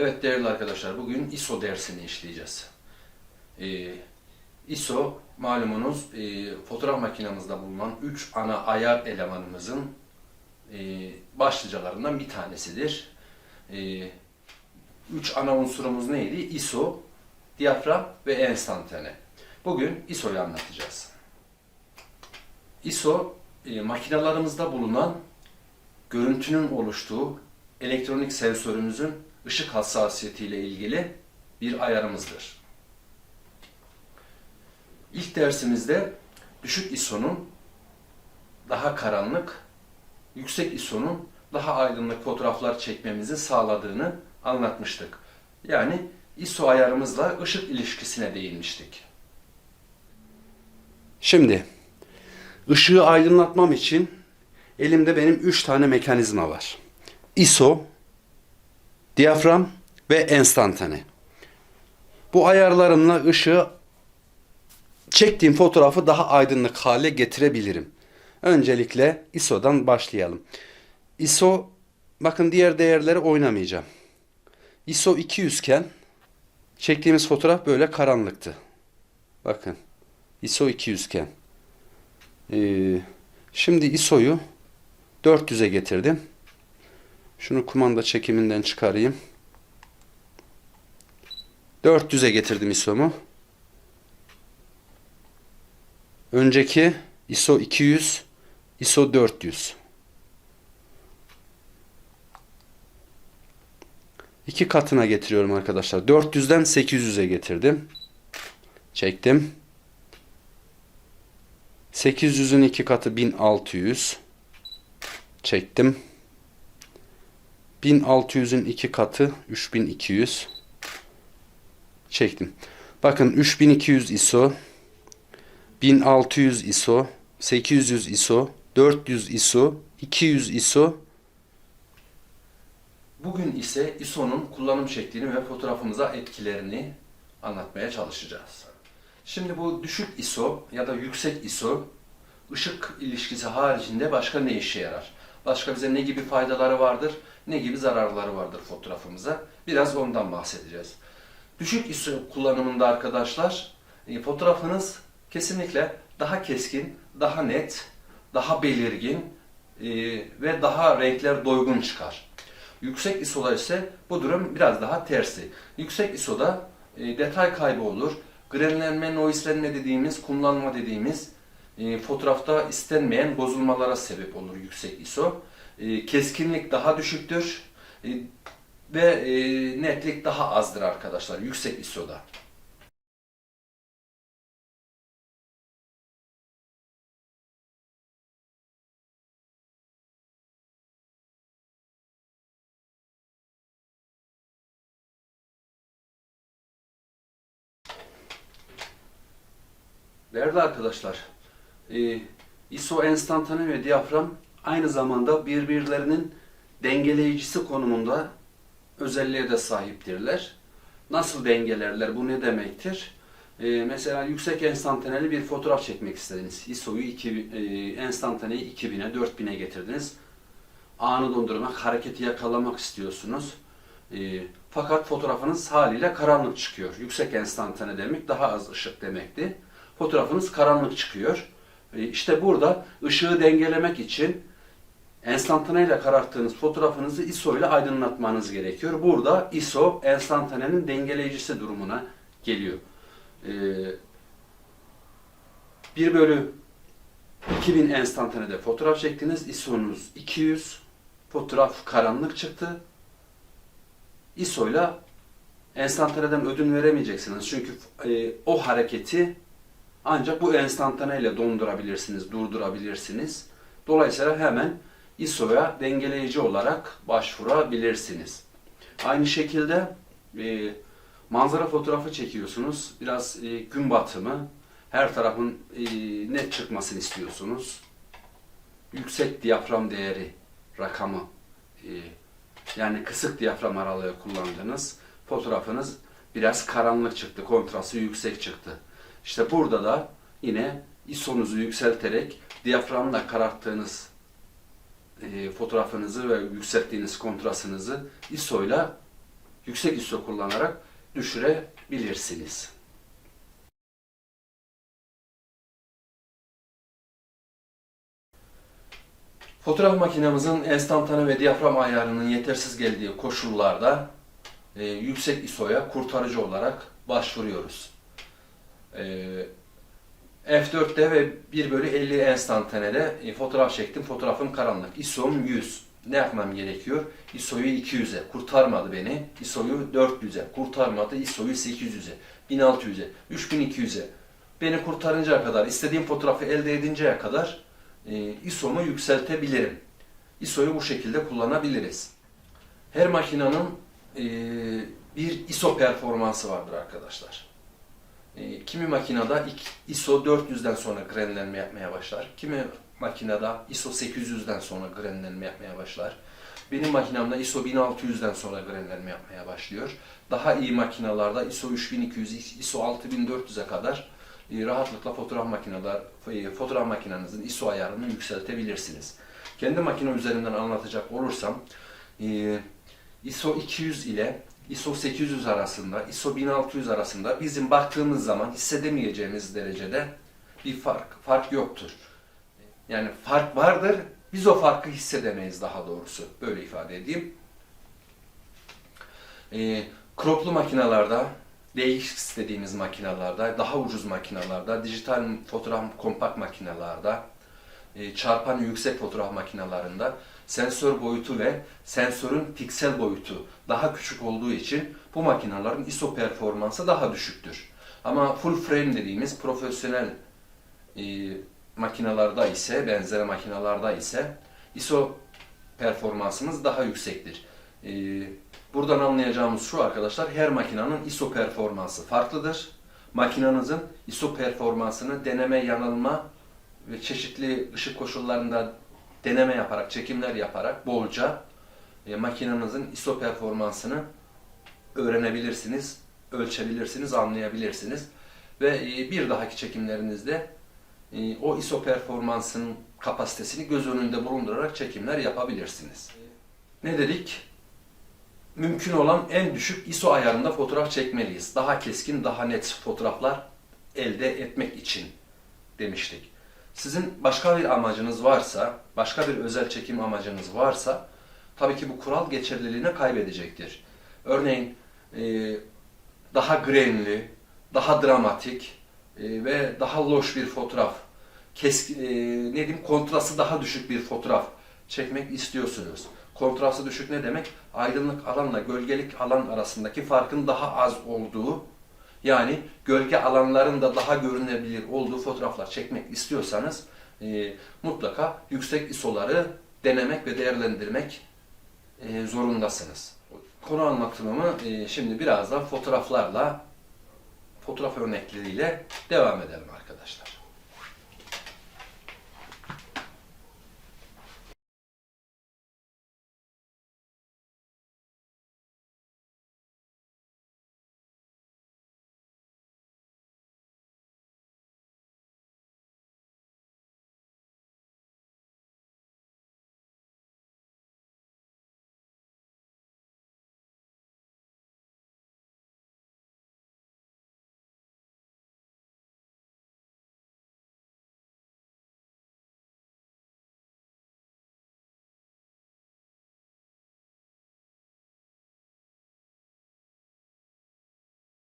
Evet değerli arkadaşlar bugün ISO dersini işleyeceğiz. Ee, ISO malumunuz e, fotoğraf makinemizde bulunan 3 ana ayar elemanımızın e, başlıcalarından bir tanesidir. 3 ana unsurumuz neydi? ISO, diyafram ve enstantane. Bugün ISO'yu anlatacağız. ISO e, makinelerimizde bulunan görüntünün oluştuğu elektronik sensörümüzün ışık hassasiyetiyle ilgili bir ayarımızdır. İlk dersimizde düşük ISO'nun daha karanlık, yüksek ISO'nun daha aydınlık fotoğraflar çekmemizi sağladığını anlatmıştık. Yani ISO ayarımızla ışık ilişkisine değinmiştik. Şimdi ışığı aydınlatmam için elimde benim 3 tane mekanizma var. ISO, diyafram ve enstantane. Bu ayarlarımla ışığı çektiğim fotoğrafı daha aydınlık hale getirebilirim. Öncelikle ISO'dan başlayalım. ISO bakın diğer değerleri oynamayacağım. ISO 200 iken çektiğimiz fotoğraf böyle karanlıktı. Bakın. ISO 200 iken. Ee, şimdi ISO'yu 400'e getirdim. Şunu kumanda çekiminden çıkarayım. 400'e getirdim ISO'mu. Önceki ISO 200, ISO 400. İki katına getiriyorum arkadaşlar. 400'den 800'e getirdim. Çektim. 800'ün iki katı 1600. Çektim. 1600'ün iki katı 3200. Çektim. Bakın 3200 ISO, 1600 ISO, 800 ISO, 400 ISO, 200 ISO. Bugün ise ISO'nun kullanım şeklini ve fotoğrafımıza etkilerini anlatmaya çalışacağız. Şimdi bu düşük ISO ya da yüksek ISO ışık ilişkisi haricinde başka ne işe yarar? Başka bize ne gibi faydaları vardır, ne gibi zararları vardır fotoğrafımıza? Biraz ondan bahsedeceğiz. Düşük ISO kullanımında arkadaşlar e, fotoğrafınız kesinlikle daha keskin, daha net, daha belirgin e, ve daha renkler doygun çıkar. Yüksek ISO'da ise bu durum biraz daha tersi. Yüksek ISO'da e, detay kaybı olur. Grainlenme, noiselenme dediğimiz, kumlanma dediğimiz fotoğrafta istenmeyen bozulmalara sebep olur yüksek ISO. E, keskinlik daha düşüktür e, ve e, netlik daha azdır arkadaşlar yüksek ISO'da. Değerli arkadaşlar, ISO enstantane ve diyafram aynı zamanda birbirlerinin dengeleyicisi konumunda özelliğe de sahiptirler. Nasıl dengelerler? Bu ne demektir? E, mesela yüksek enstantaneli bir fotoğraf çekmek istediniz. ISO'yu 2000, e, enstantaneyi 2000'e, 4000'e getirdiniz. Anı dondurmak, hareketi yakalamak istiyorsunuz. E, fakat fotoğrafınız haliyle karanlık çıkıyor. Yüksek enstantane demek daha az ışık demekti. Fotoğrafınız karanlık çıkıyor. E, işte burada ışığı dengelemek için enstantane ile kararttığınız fotoğrafınızı ISO ile aydınlatmanız gerekiyor. Burada ISO enstantanenin dengeleyicisi durumuna geliyor. E, 1 bölü 2000 enstantanede fotoğraf çektiniz. ISO'nuz 200. Fotoğraf karanlık çıktı. ISO ile enstantaneden ödün veremeyeceksiniz. Çünkü e, o hareketi ancak bu enstantane ile dondurabilirsiniz, durdurabilirsiniz. Dolayısıyla hemen ISO'ya dengeleyici olarak başvurabilirsiniz. Aynı şekilde e, manzara fotoğrafı çekiyorsunuz. Biraz e, gün batımı, her tarafın e, net çıkmasını istiyorsunuz. Yüksek diyafram değeri rakamı e, yani kısık diyafram aralığı kullandınız. Fotoğrafınız biraz karanlık çıktı, kontrastı yüksek çıktı. İşte burada da yine ISO'nuzu yükselterek diyaframla kararttığınız e, fotoğrafınızı ve yükselttiğiniz kontrastınızı ISO ile yüksek ISO kullanarak düşürebilirsiniz. Fotoğraf makinemizin enstantane ve diyafram ayarının yetersiz geldiği koşullarda e, yüksek ISO'ya kurtarıcı olarak başvuruyoruz. E, F4'te ve 1 bölü 50 enstantanede e, fotoğraf çektim. Fotoğrafım karanlık. ISO'm 100. Ne yapmam gerekiyor? ISO'yu 200'e kurtarmadı beni. ISO'yu 400'e kurtarmadı. ISO'yu 800'e, 1600'e, 3200'e. Beni kurtarıncaya kadar, istediğim fotoğrafı elde edinceye kadar e, ISO'mu yükseltebilirim. ISO'yu bu şekilde kullanabiliriz. Her makinenin e, bir ISO performansı vardır arkadaşlar. E, kimi makinede ISO 400'den sonra grenlenme yapmaya başlar. Kimi makinede ISO 800'den sonra grenlenme yapmaya başlar. Benim makinemde ISO 1600'den sonra grenlenme yapmaya başlıyor. Daha iyi makinalarda ISO 3200, ISO 6400'e kadar e, rahatlıkla fotoğraf makineler, fotoğraf makinenizin ISO ayarını yükseltebilirsiniz. Kendi makine üzerinden anlatacak olursam e, ISO 200 ile ISO 800 arasında, ISO 1600 arasında bizim baktığımız zaman hissedemeyeceğimiz derecede bir fark, fark yoktur. Yani fark vardır, biz o farkı hissedemeyiz daha doğrusu. Böyle ifade edeyim. E, croplu makinalarda, DX dediğimiz makinalarda, daha ucuz makinalarda, dijital fotoğraf kompakt makinalarda, e, çarpan yüksek fotoğraf makinalarında sensör boyutu ve sensörün piksel boyutu daha küçük olduğu için bu makinelerin ISO performansı daha düşüktür. Ama full frame dediğimiz profesyonel e, makinalarda ise, benzer makinalarda ise ISO performansımız daha yüksektir. E, buradan anlayacağımız şu arkadaşlar, her makinenin ISO performansı farklıdır. Makinenizin ISO performansını deneme, yanılma ve çeşitli ışık koşullarında deneme yaparak, çekimler yaparak bolca e, makinenizin ISO performansını öğrenebilirsiniz, ölçebilirsiniz, anlayabilirsiniz. Ve e, bir dahaki çekimlerinizde e, o ISO performansının kapasitesini göz önünde bulundurarak çekimler yapabilirsiniz. Ne dedik? Mümkün olan en düşük ISO ayarında fotoğraf çekmeliyiz. Daha keskin, daha net fotoğraflar elde etmek için demiştik. Sizin başka bir amacınız varsa, başka bir özel çekim amacınız varsa tabii ki bu kural geçerliliğini kaybedecektir. Örneğin e, daha grainli, daha dramatik e, ve daha loş bir fotoğraf, keskin, e, ne diyeyim kontrastı daha düşük bir fotoğraf çekmek istiyorsunuz. Kontrastı düşük ne demek? Aydınlık alanla gölgelik alan arasındaki farkın daha az olduğu yani gölge alanların da daha görünebilir olduğu fotoğraflar çekmek istiyorsanız e, mutlaka yüksek ISO'ları denemek ve değerlendirmek e, zorundasınız. Konu anlatımımı e, şimdi birazdan fotoğraflarla, fotoğraf örnekleriyle devam edelim arkadaşlar.